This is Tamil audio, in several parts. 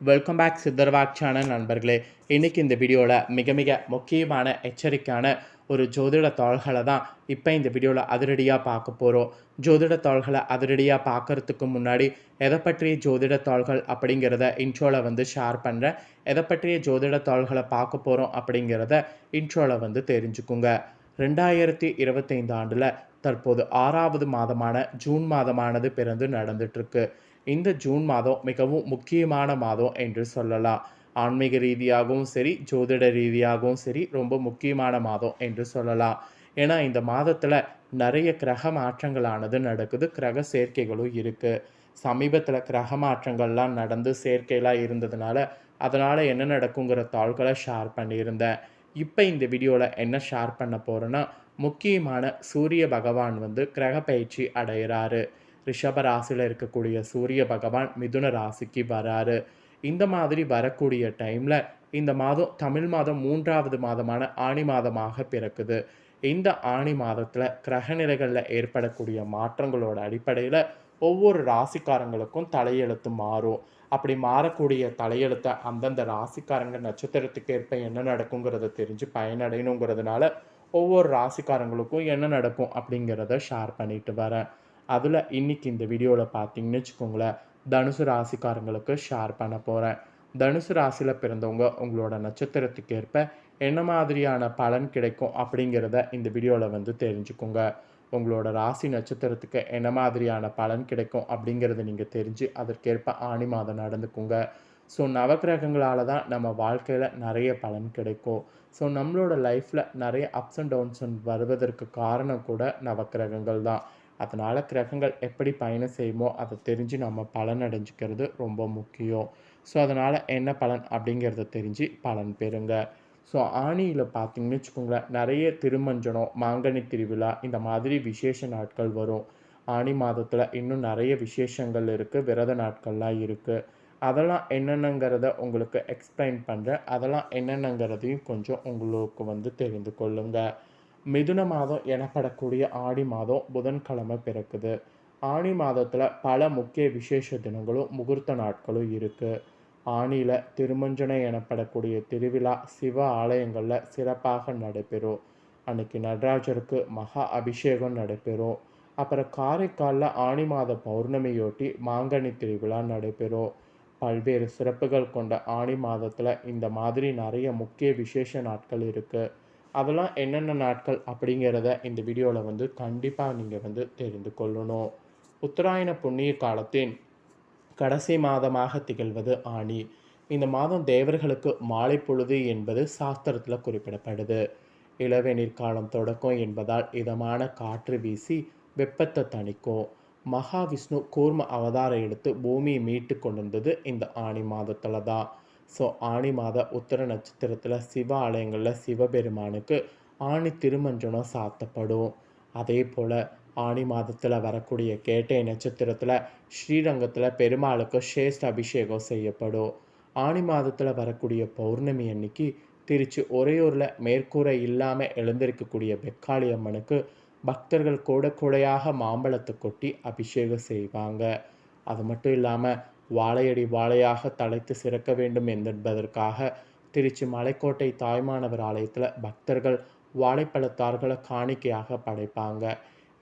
வெல்கம் பேக் சித்தர்வாக் சேனல் நண்பர்களே. இன்றைக்கி இந்த வீடியோவில் மிக மிக முக்கியமான எச்சரிக்கையான ஒரு ஜோதிட தாள்களை தான் இப்போ இந்த வீடியோவில் அதிரடியாக பார்க்க போகிறோம் ஜோதிட தாள்களை அதிரடியாக பார்க்கறதுக்கு முன்னாடி எதை பற்றிய ஜோதிட தாள்கள் அப்படிங்கிறத இன்ட்ரோவில் வந்து ஷேர் பண்ணுறேன் எதை பற்றிய ஜோதிட தாள்களை பார்க்க போகிறோம் அப்படிங்கிறத இன்ட்ரோவில் வந்து தெரிஞ்சுக்குங்க. ரெண்டாயிரத்தி இருபத்தைந்து ஆண்டில் தற்போது ஆறாவது மாதமான ஜூன் மாதமானது பிறந்து நடந்துட்டுருக்கு இந்த ஜூன் மாதம் மிகவும் முக்கியமான மாதம் என்று சொல்லலாம். ஆன்மீக ரீதியாகவும் சரி ஜோதிட ரீதியாகவும் சரி ரொம்ப முக்கியமான மாதம் என்று சொல்லலாம். ஏன்னா இந்த மாதத்தில் நிறைய கிரக மாற்றங்களானது நடக்குது. கிரக சேர்க்கைகளும் இருக்குது சமீபத்தில் கிரக மாற்றங்கள்லாம் நடந்து சேர்க்கையெல்லாம் இருந்ததுனால அதனால் என்ன நடக்குங்கிற தாள்களை ஷேர் பண்ணியிருந்தேன். இப்போ இந்த வீடியோவில் என்ன ஷேர் பண்ண போகிறேன்னா முக்கியமான சூரிய பகவான் வந்து கிரக பயிற்சி அடைகிறாரு ரிஷப ராசியில் இருக்கக்கூடிய சூரிய பகவான் மிதுன ராசிக்கு வராரு. இந்த மாதிரி வரக்கூடிய டைமில் இந்த மாதம் தமிழ் மாதம் மூன்றாவது மாதமான ஆணி மாதமாக பிறக்குது. இந்த ஆணி மாதத்தில் கிரகநிலைகளில் ஏற்படக்கூடிய மாற்றங்களோட அடிப்படையில் ஒவ்வொரு ராசிக்காரங்களுக்கும் தலையெழுத்து மாறும். அப்படி மாறக்கூடிய தலையெழுத்தை அந்தந்த ராசிக்காரங்க நட்சத்திரத்துக்கு ஏற்ப என்ன நடக்குங்கிறத தெரிஞ்சு பயனடையணுங்கிறதுனால ஒவ்வொரு ராசிக்காரங்களுக்கும் என்ன நடக்கும் அப்படிங்கிறத ஷேர் பண்ணிட்டு வரேன். அதில் இன்னைக்கு இந்த வீடியோவில் பார்த்தீங்கன்னு வச்சுக்கோங்களேன் தனுசு ராசிக்காரங்களுக்கு ஷேர் பண்ண போகிறேன் தனுசு ராசியில் பிறந்தவங்க உங்களோட நட்சத்திரத்துக்கு ஏற்ப என்ன மாதிரியான பலன் கிடைக்கும் அப்படிங்கிறத இந்த வீடியோவில் வந்து தெரிஞ்சுக்கோங்க. உங்களோட ராசி நட்சத்திரத்துக்கு என்ன மாதிரியான பலன் கிடைக்கும் அப்படிங்கிறத நீங்கள் தெரிஞ்சு அதற்கேற்ப ஆணி மாதம் நடந்துக்குங்க. ஸோ நவக்கிரகங்களால் தான் நம்ம வாழ்க்கையில் நிறைய பலன் கிடைக்கும். ஸோ நம்மளோட லைஃப்பில் நிறைய அப்ஸ் அண்ட் டவுன்ஸ் வருவதற்கு காரணம் கூட நவக்கிரகங்கள் தான். அதனால் கிரகங்கள் எப்படி பயணம் செய்யுமோ அதை தெரிஞ்சு நம்ம பலன் அடைஞ்சிக்கிறது ரொம்ப முக்கியம். ஸோ அதனால் என்ன பலன் அப்படிங்கிறத தெரிஞ்சு பலன் பெறுங்க. ஸோ ஆணியில் பார்த்தீங்கன்னு வச்சுக்கோங்களேன் நிறைய திருமஞ்சனம் மாங்கனி திருவிழா இந்த மாதிரி விசேஷ நாட்கள் வரும். ஆணி மாதத்தில் இன்னும் நிறைய விசேஷங்கள் இருக்குது விரத நாட்கள்லாம் இருக்குது அதெல்லாம் என்னென்னங்கிறத உங்களுக்கு எக்ஸ்பிளைன் பண்ணுறேன் அதெல்லாம் என்னென்னங்கிறதையும் கொஞ்சம் உங்களுக்கு வந்து தெரிந்து கொள்ளுங்கள் மிதுன மாதம் எனப்படக்கூடிய ஆடி மாதம் புதன்கிழமை பிறக்குது. ஆணி மாதத்தில் பல முக்கிய விசேஷ தினங்களும் முகூர்த்த நாட்களும் இருக்குது ஆணியில் திருமஞ்சனை எனப்படக்கூடிய திருவிழா சிவ ஆலயங்களில் சிறப்பாக நடைபெறும். அன்னைக்கு நடராஜருக்கு மகா அபிஷேகம் நடைபெறும். அப்புறம் காரைக்காலில் ஆணி மாத பௌர்ணமியொட்டி மாங்கனி திருவிழா நடைபெறும். பல்வேறு சிறப்புகள் கொண்ட ஆணி மாதத்தில் இந்த மாதிரி நிறைய முக்கிய விசேஷ நாட்கள் இருக்குது அதெல்லாம் என்னென்ன நாட்கள் அப்படிங்கிறத இந்த வீடியோவில் வந்து கண்டிப்பாக நீங்கள் வந்து தெரிந்து கொள்ளணும். உத்தராயண புண்ணிய காலத்தின் கடைசி மாதமாக திகழ்வது ஆணி. இந்த மாதம் தேவர்களுக்கு மாலை பொழுது என்பது சாஸ்திரத்தில் குறிப்பிடப்படுது. இளவேநீர் காலம் தொடக்கம் என்பதால் இதமான காற்று வீசி வெப்பத்தை தணிக்கும். மகாவிஷ்ணு கூர்ம அவதாரம் எடுத்து பூமியை மீட்டு கொண்டு வந்தது இந்த ஆணி மாதத்தில் தான் ஸோ ஆணி மாத உத்தர நட்சத்திரத்தில் சிவ ஆலயங்களில் சிவபெருமானுக்கு ஆணி திருமஞ்சனம் சாத்தப்படும். அதே போல் ஆணி மாதத்தில் வரக்கூடிய கேட்டை நட்சத்திரத்தில் ஸ்ரீரங்கத்தில் பெருமாளுக்கு சேஷ்ட அபிஷேகம் செய்யப்படும். ஆணி மாதத்தில் வரக்கூடிய பௌர்ணமி அன்னைக்கு திருச்சி ஒரையூரில் மேற்கூரை இல்லாமல் எழுந்திருக்கக்கூடிய பெக்காளி அம்மனுக்கு பக்தர்கள் கூட கூடையாக மாம்பழத்தை கொட்டி அபிஷேகம் செய்வாங்க. அது மட்டும் இல்லாமல் வாழையடி வாழையாக தலைத்து சிறக்க வேண்டும் என்பதற்காக திருச்சி மலைக்கோட்டை தாய்மானவர் ஆலயத்தில் பக்தர்கள் வாழைப்பழத்தார்களை காணிக்கையாக படைப்பாங்க.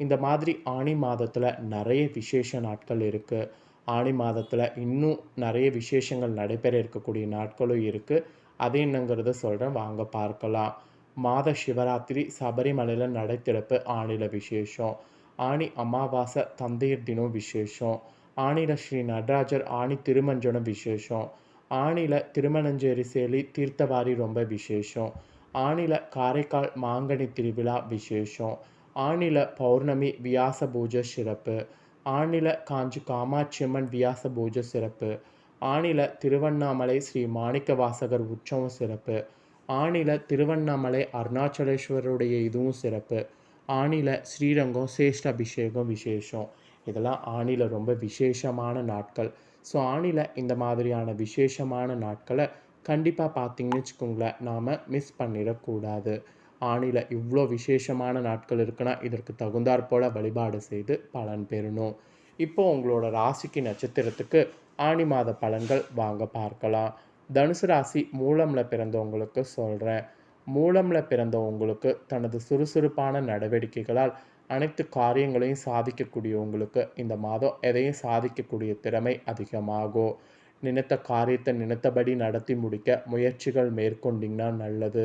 இந்த மாதிரி ஆணி மாதத்தில் நிறைய விசேஷ நாட்கள் இருக்குது ஆணி மாதத்தில் இன்னும் நிறைய விசேஷங்கள் நடைபெற இருக்கக்கூடிய நாட்களும் இருக்குது அது என்னங்கிறத சொல்கிறேன் வாங்க பார்க்கலாம். மாத சிவராத்திரி சபரிமலையில் நடை திறப்பு ஆணில விசேஷம். ஆணி அமாவாசை தந்தையர் தினம் விசேஷம். ஆணில ஸ்ரீ நடராஜர் ஆணி திருமஞ்சனம் விசேஷம். ஆணியில் திருமணஞ்சேரி சேலி தீர்த்தவாரி ரொம்ப விசேஷம். ஆணியில் காரைக்கால் மாங்கனி திருவிழா விசேஷம். ஆணில பௌர்ணமி வியாச பூஜை சிறப்பு. ஆணில காஞ்சி காமாட்சியம்மன் வியாச பூஜை சிறப்பு. ஆணில திருவண்ணாமலை ஸ்ரீ மாணிக்க வாசகர் உற்சவம் சிறப்பு. ஆணில திருவண்ணாமலை அருணாச்சலேஸ்வரருடைய இதுவும் சிறப்பு. ஆணில ஸ்ரீரங்கம் சேஷ்ட அபிஷேகம் விசேஷம். இதெல்லாம் ஆணியில் ரொம்ப விசேஷமான நாட்கள். ஸோ ஆணியில் இந்த மாதிரியான விசேஷமான நாட்களை கண்டிப்பாக பார்த்தீங்கன்னு வச்சுக்கோங்களேன் நாம் மிஸ் பண்ணிடக்கூடாது. ஆணியில் இவ்வளோ விசேஷமான நாட்கள் இருக்குன்னா இதற்கு தகுந்தாற் போல் வழிபாடு செய்து பலன் பெறணும். இப்போ உங்களோட ராசிக்கு நட்சத்திரத்துக்கு ஆணி மாத பலன்கள் வாங்க பார்க்கலாம். தனுசு ராசி மூலமில் பிறந்தவங்களுக்கு சொல்கிறேன் மூலமில் பிறந்தவங்களுக்கு தனது சுறுசுறுப்பான நடவடிக்கைகளால் அனைத்து காரியங்களையும் சாதிக்கக்கூடியவங்களுக்கு இந்த மாதம் எதையும் சாதிக்கக்கூடிய திறமை அதிகமாகும். நினைத்த காரியத்தை நினைத்தபடி நடத்தி முடிக்க முயற்சிகள் மேற்கொண்டிங்கன்னா நல்லது.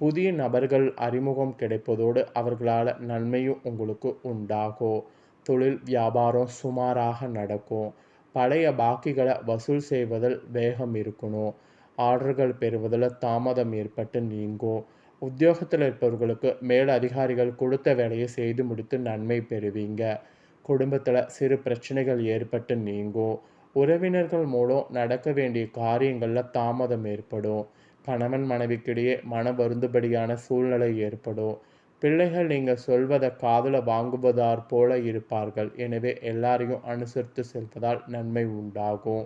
புதிய நபர்கள் அறிமுகம் கிடைப்பதோடு அவர்களால் நன்மையும் உங்களுக்கு உண்டாகும். தொழில் வியாபாரம் சுமாராக நடக்கும். பழைய பாக்கிகளை வசூல் செய்வதில் வேகம் இருக்கணும். ஆர்டர்கள் பெறுவதில் தாமதம் ஏற்பட்டு நீங்கும். உத்தியோகத்தில் இருப்பவர்களுக்கு மேல் அதிகாரிகள் கொடுத்த வேலையை செய்து முடித்து நன்மை பெறுவீங்க. குடும்பத்தில் சிறு பிரச்சனைகள் ஏற்பட்டு நீங்கும். உறவினர்கள் மூலம் நடக்க வேண்டிய காரியங்களில் தாமதம் ஏற்படும். கணவன் மனைவிக்கிடையே மன வருந்துபடியான சூழ்நிலை ஏற்படும். பிள்ளைகள் நீங்கள் சொல்வதை காதில் வாங்குவதாற் போல இருப்பார்கள். எனவே எல்லாரையும் அனுசரித்து செல்வதால் நன்மை உண்டாகும்.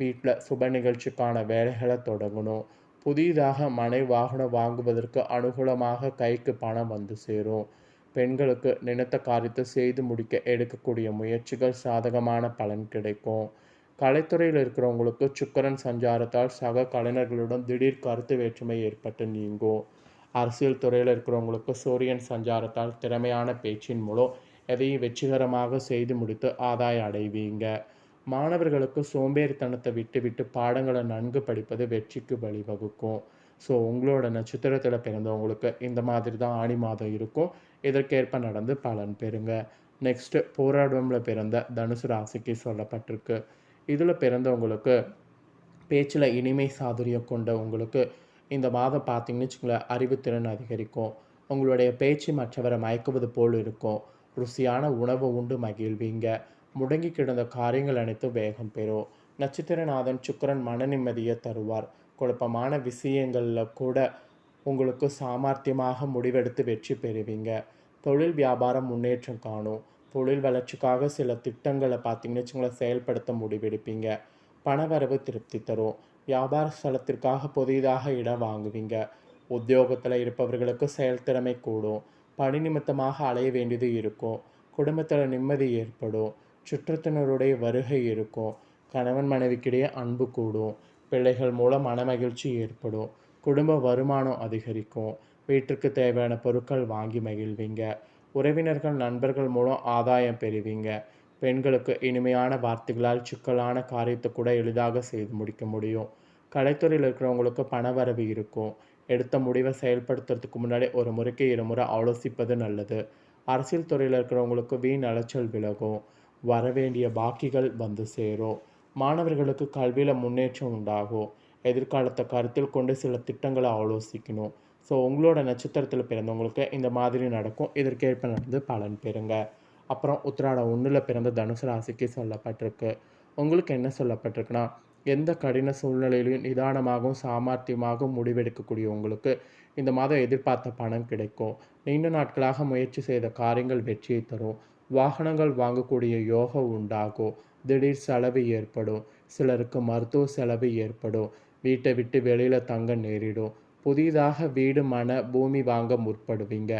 வீட்டில் சுப நிகழ்ச்சிக்கான வேலைகளை தொடங்கணும். புதிதாக மனை வாகனம் வாங்குவதற்கு அனுகூலமாக கைக்கு பணம் வந்து சேரும். பெண்களுக்கு நினைத்த காரியத்தை செய்து முடிக்க எடுக்கக்கூடிய முயற்சிகள் சாதகமான பலன் கிடைக்கும். கலைத்துறையில் இருக்கிறவங்களுக்கு சுக்கரன் சஞ்சாரத்தால் சக கலைஞர்களுடன் திடீர் கருத்து வேற்றுமை ஏற்பட்டு நீங்கும். அரசியல் துறையில் இருக்கிறவங்களுக்கு சூரியன் சஞ்சாரத்தால் திறமையான பேச்சின் மூலம் எதையும் வெற்றிகரமாக செய்து முடித்து ஆதாயம் அடைவீங்க. மாணவர்களுக்கு சோம்பேறித்தனத்தை விட்டு விட்டு பாடங்களை நன்கு படிப்பது வெற்றிக்கு வழிவகுக்கும். ஸோ உங்களோட நட்சத்திரத்தில் பிறந்தவங்களுக்கு இந்த மாதிரி தான் ஆணி மாதம் இருக்கும். இதற்கேற்ப நடந்து பலன் பெறுங்க. நெக்ஸ்ட்டு போராடமில் பிறந்த தனுசு ராசிக்கு சொல்லப்பட்டிருக்கு. இதில் பிறந்தவங்களுக்கு பேச்சில் இனிமை சாதுரியம் கொண்ட உங்களுக்கு இந்த மாதம் பார்த்தீங்கன்னு வச்சுங்களேன் அறிவுத்திறன் அதிகரிக்கும். உங்களுடைய பேச்சு மற்றவரை மயக்குவது போல் இருக்கும். ருசியான உணவு உண்டு மகிழ்வீங்க. முடங்கி கிடந்த காரியங்கள் அனைத்தும் வேகம் பெறும் நட்சத்திரநாதன் சுக்கிரன் மன நிம்மதியை தருவார். குழப்பமான விஷயங்களில் கூட உங்களுக்கு சாமர்த்தியமாக முடிவெடுத்து வெற்றி பெறுவீங்க. தொழில் வியாபாரம் முன்னேற்றம் காணும் தொழில் வளர்ச்சிக்காக சில திட்டங்களை பார்த்தீங்கன்னு வச்சுங்களேன் செயல்படுத்த முடிவெடுப்பீங்க. பணவரவு திருப்தி தரும் வியாபார ஸ்தலத்திற்காக புதிதாக இடம் வாங்குவீங்க. உத்தியோகத்தில் இருப்பவர்களுக்கு செயல்திறமை கூடும். பணி நிமித்தமாக அலைய வேண்டியது இருக்கும். குடும்பத்தில் நிம்மதி ஏற்படும். சுற்றத்தினருடைய வருகை இருக்கும். கணவன் மனைவிக்கிடையே அன்பு கூடும். பிள்ளைகள் மூலம் மனமகிழ்ச்சி ஏற்படும். குடும்ப வருமானம் அதிகரிக்கும். வீட்டிற்கு தேவையான பொருட்கள் வாங்கி மகிழ்வீங்க. உறவினர்கள் நண்பர்கள் மூலம் ஆதாயம் பெறுவீங்க. பெண்களுக்கு இனிமையான வார்த்தைகளால் சிக்கலான காரியத்தை கூட எளிதாக செய்து முடிக்க முடியும். கலைத்துறையில் இருக்கிறவங்களுக்கு பணவரவு இருக்கும். எடுத்த முடிவை செயல்படுத்துறதுக்கு முன்னாடி ஒரு முறைக்கு இருமுறை ஆலோசிப்பது நல்லது. அரசியல் துறையில் இருக்கிறவங்களுக்கு வீண் அலைச்சல் விலகும். வரவேண்டிய பாக்கிகள் வந்து சேரும் மாணவர்களுக்கு கல்வியில் முன்னேற்றம் உண்டாகும் எதிர்காலத்தை கருத்தில் கொண்டு சில திட்டங்களை ஆலோசிக்கணும். ஸோ உங்களோட நட்சத்திரத்தில் பிறந்தவங்களுக்கு இந்த மாதிரி நடக்கும். இதற்கேற்ப நடந்து பலன் பெறுங்க. அப்புறம் உத்திராடம் ஒன்றில் பிறந்த தனுசு ராசிக்கு சொல்லப்பட்டிருக்கு. உங்களுக்கு என்ன சொல்லப்பட்டிருக்குன்னா எந்த கடின சூழ்நிலையிலையும் நிதானமாகவும் சாமர்த்தியமாகவும் முடிவெடுக்கக்கூடிய உங்களுக்கு இந்த மாதம் எதிர்பார்த்த பணம் கிடைக்கும். நீண்ட நாட்களாக முயற்சி செய்த காரியங்கள் வெற்றியை தரும். வாகனங்கள் வாங்கக்கூடிய யோகம் உண்டாகும். திடீர் செலவு ஏற்படும். சிலருக்கு மருத்துவ செலவு ஏற்படும். வீட்டை விட்டு வெளியில் தங்க நேரிடும். புதிதாக வீடு மன பூமி வாங்க முற்படுவீங்க.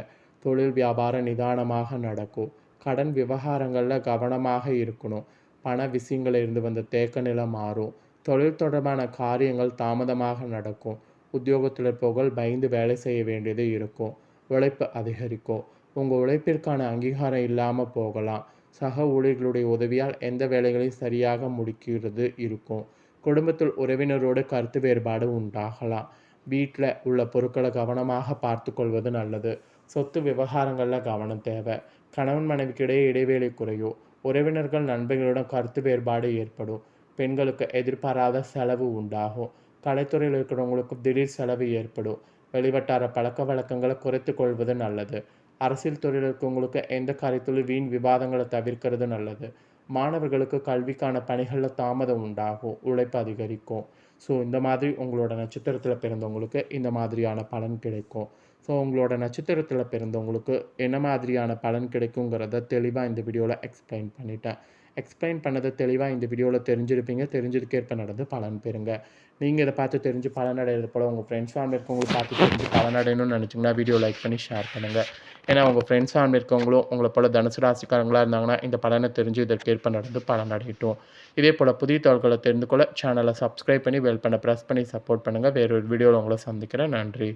தொழில் வியாபாரம் நிதானமாக நடக்கும். கடன் விவகாரங்களில் கவனமாக இருக்கணும். பண விஷயங்களில் இருந்து வந்த தேக்க நிலை மாறும். தொழில் தொடர்பான காரியங்கள் தாமதமாக நடக்கும். உத்தியோகத்தில் புகழ் பயந்து வேலை செய்ய வேண்டியது இருக்கும். உழைப்பு அதிகரிக்கும். உங்கள் உழைப்பிற்கான அங்கீகாரம் இல்லாமல் போகலாம். சக ஊழியர்களுடைய உதவியால் எந்த வேலைகளையும் சரியாக முடிக்கிறது இருக்கும். குடும்பத்தில் உறவினரோடு கருத்து வேறுபாடு உண்டாகலாம். வீட்டில் உள்ள பொருட்களை கவனமாக பார்த்து கொள்வது நல்லது. சொத்து விவகாரங்களில் கவனம் தேவை. கணவன் மனைவிக்கிடையே இடைவேளை குறையும் உறவினர்கள் நண்பர்களுடன் கருத்து வேறுபாடு ஏற்படும். பெண்களுக்கு எதிர்பாராத செலவு உண்டாகும். கலைத்துறையில் இருக்கிறவங்களுக்கு திடீர் செலவு ஏற்படும். வெளிவட்டார பழக்க வழக்கங்களை குறைத்து கொள்வது நல்லது. அரசியல் துறையில் இருக்கவங்களுக்கு எந்த காரியத்திலும் வீண் விவாதங்களை தவிர்க்கிறது நல்லது. மாணவர்களுக்கு கல்விக்கான பணிகளில் தாமதம் உண்டாகும் உழைப்பு அதிகரிக்கும். ஸோ இந்த மாதிரி உங்களோட நட்சத்திரத்தில் பிறந்தவங்களுக்கு இந்த மாதிரியான பலன் கிடைக்கும். ஸோ உங்களோட நட்சத்திரத்தில் பிறந்தவங்களுக்கு என்ன மாதிரியான பலன் கிடைக்குங்கிறத தெளிவாக இந்த வீடியோவில் எக்ஸ்பிளைன் பண்ணிட்டேன். எக்ஸ்பிளைன் பண்ணதை தெளிவாக இந்த வீடியோவில் தெரிஞ்சிருப்பீங்க. தெரிஞ்சதுக்கேற்ப நடந்து பலன் பெறுங்க. நீங்கள் இதை பார்த்து தெரிஞ்சு பலனடைகிறது போல் உங்கள் ஃப்ரெண்ட்ஸ் ஃபேமிலி இருக்கவங்களும் பார்த்து தெரிஞ்சு பலனடையணும்னு நினச்சிங்கன்னா வீடியோ லைக் பண்ணி ஷேர் பண்ணுங்கள் ஏன்னா உங்கள் ஃப்ரெண்ட்ஸ் ஃபேமிலி இருக்கவங்களும் உங்களை போல் தனுசு ராசிக்காரங்களாக இருந்தாங்கன்னா இந்த பலனை தெரிஞ்சு இதற்கேற்ப நடந்து பலனடையட்டும் இதே போல் புதிய தகவல்களை தெரிந்து கொள்ள சேனலை சப்ஸ்கிரைப் பண்ணி வெல் பண்ண ப்ரெஸ் பண்ணி சப்போர்ட் பண்ணுங்கள் வேறொரு வீடியோவில் உங்களை சந்திக்கிறேன். நன்றி.